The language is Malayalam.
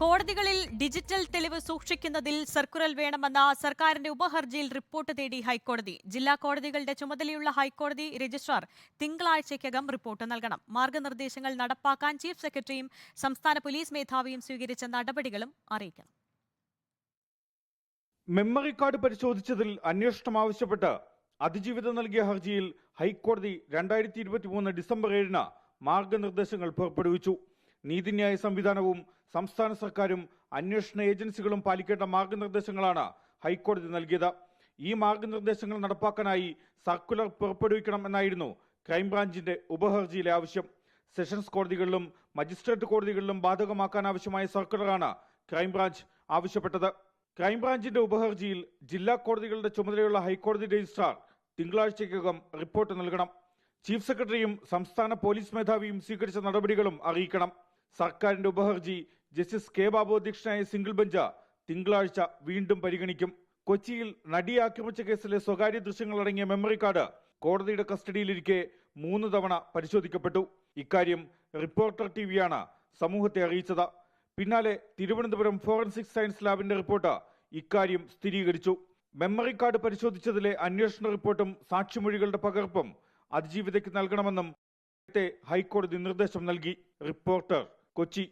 കോടതികളിൽ ഡിജിറ്റൽ തെളിവ് സൂക്ഷിക്കുന്നതിൽ സർക്കുലർ വേണമെന്ന സർക്കാരിന്റെ ഉപഹർജിയിൽ റിപ്പോർട്ട് തേടി ഹൈക്കോടതി. ജില്ലാ കോടതികളുടെ ചുമതലയുള്ള ഹൈക്കോടതി രജിസ്ട്രാർ തിങ്കളാഴ്ചയ്ക്കകം റിപ്പോർട്ട് നൽകണം. മാർഗനിർദ്ദേശങ്ങൾ നടപ്പാക്കാൻ ചീഫ് സെക്രട്ടറിയും സംസ്ഥാന പോലീസ് മേധാവിയും സ്വീകരിച്ച നടപടികളും അറിയിക്കണം. മെമ്മറി കാർഡ് പരിശോധിച്ചതിൽ അന്വേഷണം ആവശ്യപ്പെട്ട് അതിജീവിതം നൽകിയ ഹർജിയിൽ ഹൈക്കോടതി രണ്ടായിരത്തി ഇരുപത്തി മൂന്ന് ഡിസംബർ ഏഴിന് മാർഗനിർദ്ദേശങ്ങൾ പുറപ്പെടുവിച്ചു. നീതിന്യായ സംവിധാനവും സംസ്ഥാന സർക്കാരും അന്വേഷണ ഏജൻസികളും പാലിക്കേണ്ട മാർഗനിർദ്ദേശങ്ങളാണ് ഹൈക്കോടതി നൽകിയത്. ഈ മാർഗനിർദ്ദേശങ്ങൾ നടപ്പാക്കാനായി സർക്കുലർ പുറപ്പെടുവിക്കണം എന്നായിരുന്നു ക്രൈംബ്രാഞ്ചിന്റെ ഉപഹർജിയിലെ ആവശ്യം. സെഷൻസ് കോടതികളിലും മജിസ്ട്രേറ്റ് കോടതികളിലും ബാധകമാക്കാൻ ആവശ്യമായ സർക്കുലറാണ് ക്രൈംബ്രാഞ്ച് ആവശ്യപ്പെട്ടത്. ക്രൈംബ്രാഞ്ചിന്റെ ഉപഹർജിയിൽ ജില്ലാ കോടതികളുടെ ചുമതലയുള്ള ഹൈക്കോടതി രജിസ്ട്രാർ തിങ്കളാഴ്ചയ്ക്കകം റിപ്പോർട്ട് നൽകണം. ചീഫ് സെക്രട്ടറിയും സംസ്ഥാന പോലീസ് മേധാവിയും സ്വീകരിച്ച നടപടികളും അറിയിക്കണം. സർക്കാരിന്റെ ഉപഹർജി ജസ്റ്റിസ് കെ ബാബു അധ്യക്ഷനായ സിംഗിൾ ബെഞ്ച് തിങ്കളാഴ്ച വീണ്ടും പരിഗണിക്കും. കൊച്ചിയിൽ നടിയെ ആക്രമിച്ച കേസിലെ സ്വകാര്യ ദൃശ്യങ്ങൾ അടങ്ങിയ മെമ്മറി കാർഡ് കോടതിയുടെ കസ്റ്റഡിയിലിരിക്കെ മൂന്ന് തവണ പരിശോധിക്കപ്പെട്ടു. ഇക്കാര്യം റിപ്പോർട്ടർ ടിവിയാണ് സമൂഹത്തെ അറിയിച്ചത്. പിന്നാലെ തിരുവനന്തപുരം ഫോറൻസിക് സയൻസ് ലാബിന്റെ റിപ്പോർട്ട് ഇക്കാര്യം സ്ഥിരീകരിച്ചു. മെമ്മറി കാർഡ് പരിശോധിച്ചതിലെ അന്വേഷണ റിപ്പോർട്ടും സാക്ഷിമൊഴികളുടെ പകർപ്പും അതിജീവിതയ്ക്ക് നൽകണമെന്നും ഹൈക്കോടതി നിർദ്ദേശം നൽകി. റിപ്പോർട്ടർ കൊച്ചി.